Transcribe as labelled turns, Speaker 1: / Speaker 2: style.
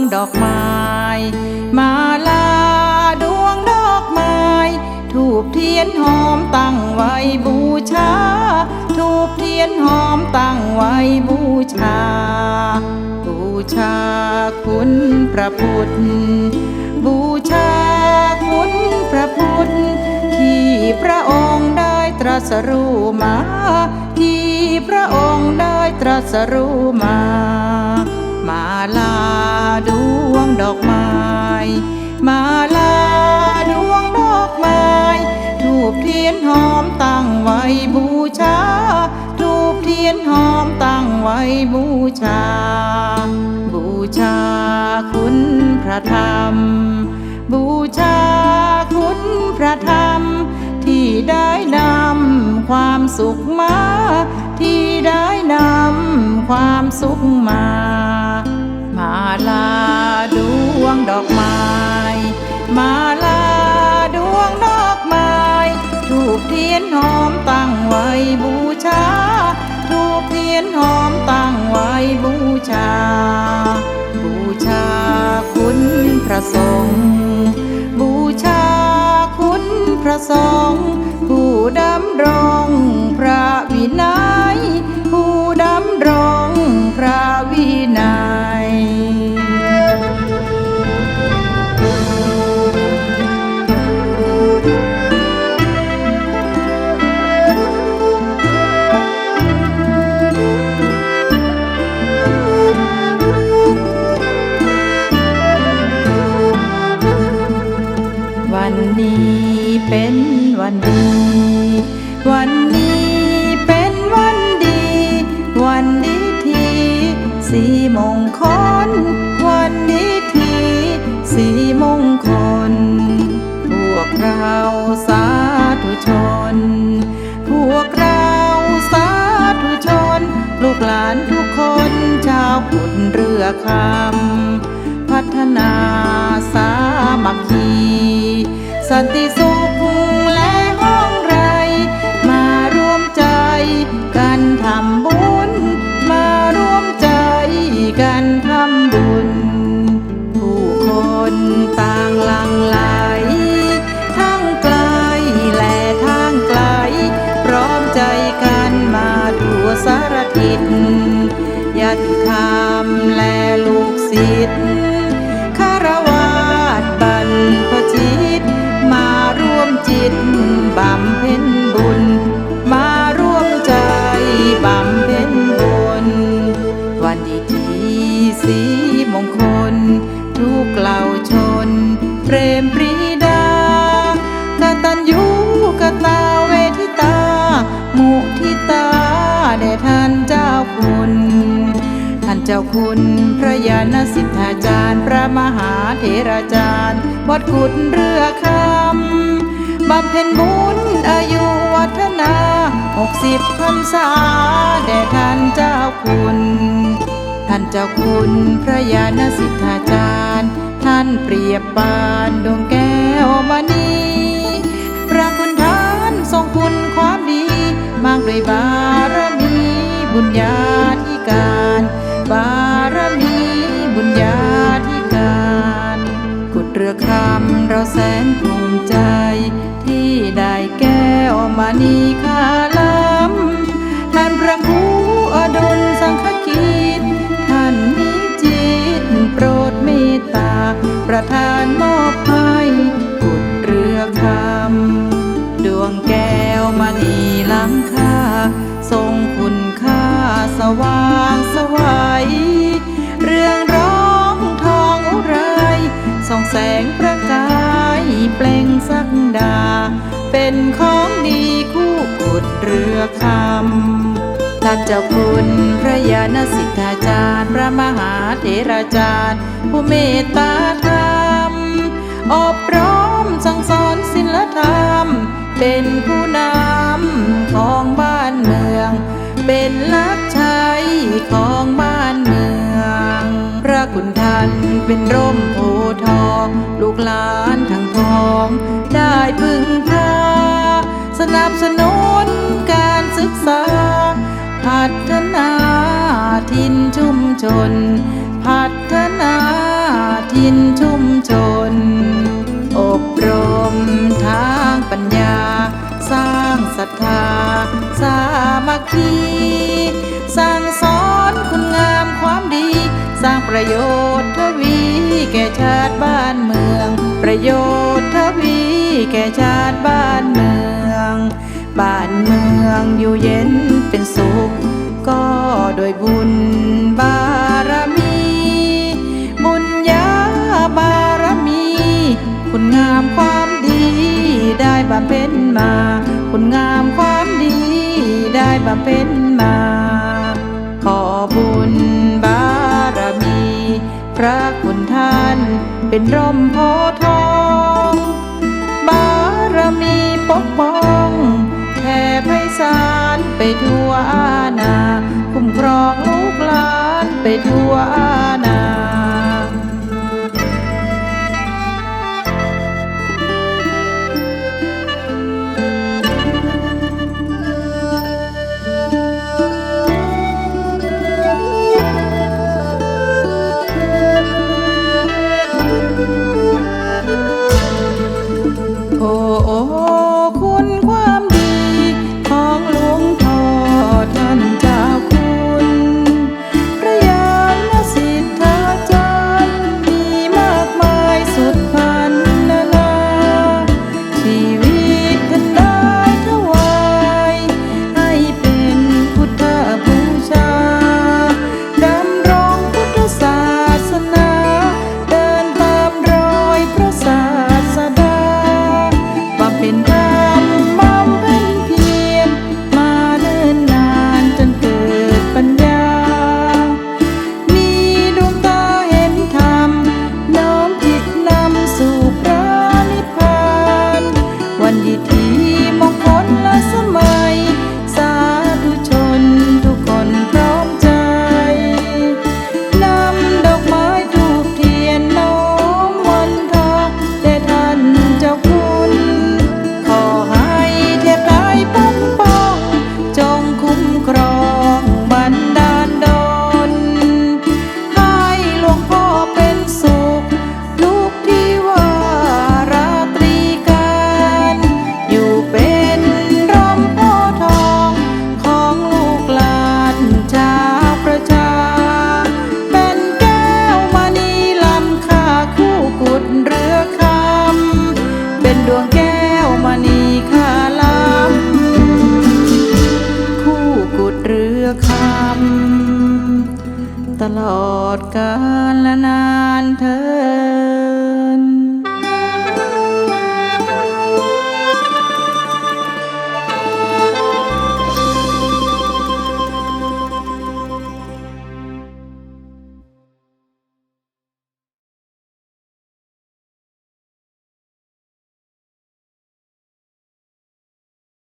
Speaker 1: งดอกไม้ มาลาดวงดอกไม้ ถูกเทียนหอมตั้งไว้บูชา ถูกเทียนหอมตั้งไว้บูชา บูชาคุณพระพุทธ บูชาคุณพระพุทธ ที่พระองค์ได้ตรัสรู้มา ที่พระองค์ได้ตรัสรู้มา อกไม้ มาลาดวงดอกไม้ ถูกเทียนหอมตั้งไว้บูชา ถูกเทียนหอมตั้งไว้บูชา บูชาคุณพระธรรม บูชาคุณพระธรรม ที่ได้นำความสุขมาที่ได้นำความสุขมา มาลา วงดอกไม้ มาลาดวงดอกไม้ถูกเทียนหอมตั้งไว้บูชาถูกเทียนหอมตั้งไว้บูชา บูชาคุณพระสงฆ์บูชาคุณพระสงฆ์ผู้ดำรง วันนี้เป็นวันดี วันนี้เป็นวันดี วันดีที่สีมงคล วันดีที่สีมงคล พวกเราสาธุชน พวกเราสาธุชน ลูกหลานทุกคนชาวพุทธเรือคำ พัฒนาสามัคคีสันติสุขและห้องไร มาร่วมใจกันทำบุญ มาร่วมใจกันทำบุญ ผู้คนต่างหลังไหลทั้งไกลและทางไกล พร้อมใจกันมาทั่วสารทิศญาติธรรมและลูกศิษย์ ตบำเพ็ญบุญ มาร่วมใจบำเพ็ญบุญ วันดีที่สีมงคล ทุกเหล่าชน เปรมปรีดากตัญญูกตาเวทิตา มุทิตาแด่ท่านเจ้าคุณ ท่านเจ้าคุณพระยาณสิทธาจารย์ พระมหาเถราจารย์ วัดกุดเรือคำ บำเพ็ญบุญอายุวัฒนาหกสิบพรรษาแด่ท่านเจ้าคุณ ท่านเจ้าคุณพระยาณสิทธาจารย์ ท่านเปรียบปานดวงแก้วมณีพระคุณท่านทรงคุณความดีมากด้วยบารมีบุญญาธิการ บารมีบุญญาธิการ กุดเรือคำเราแสนภูมิใจ ได้แก้วมณีคาล้ำท่านพระครูอดุลสังฆกิจท่านมีจิตโปรดเมตตา ประทานมอบให้กุดเรือคำดวงแก้วมณีล้ำค่า ทรงคุณค่าสว่างสวัยเรื่องร้องทองอุไรส่องแสงประกาย เปล่งสักดา เป็นของดีคู่กุดเรือคำท่านเจ้าคุณพระยาณสิทธาจารย์ พระมหาเถราจารย์ ผู้เมตตาธรรม อบรมสั่งสอนศิลธรรม เป็นผู้นำของบ้านเมือง เป็นลักชัยของ คุณท่านเป็นร่มโพทองลูกหลานทั้งทอง ได้พึ่งพาสนับสนุนการศึกษา พัฒนาทินชุมชน พัฒนาทินชุมชน อบรมทางปัญญา สร้างศรัทธา สามัคคีสั่งสอนคุณงามความดี สร้างประโยชน์ทวีแก่ชาติบ้านเมือง ประโยชน์ทวีแก่ชาติบ้านเมือง บ้านเมืองอยู่เย็นเป็นสุข ก็โดยบุญบารมี บุญญาบารมี คุณงามความดีได้บำเพ็ญมา คุณงามความดีได้บำเพ็ญมา พระคุณท่าน เป็นร่มโพทอง บารมีปกป้องแผ่ไพศาลไปทั่วอาณา คุ้มครองลูกหลานไปทั่วอา มณีคาลำคู่กุดเรือคำตลอดกาลและนานเธอ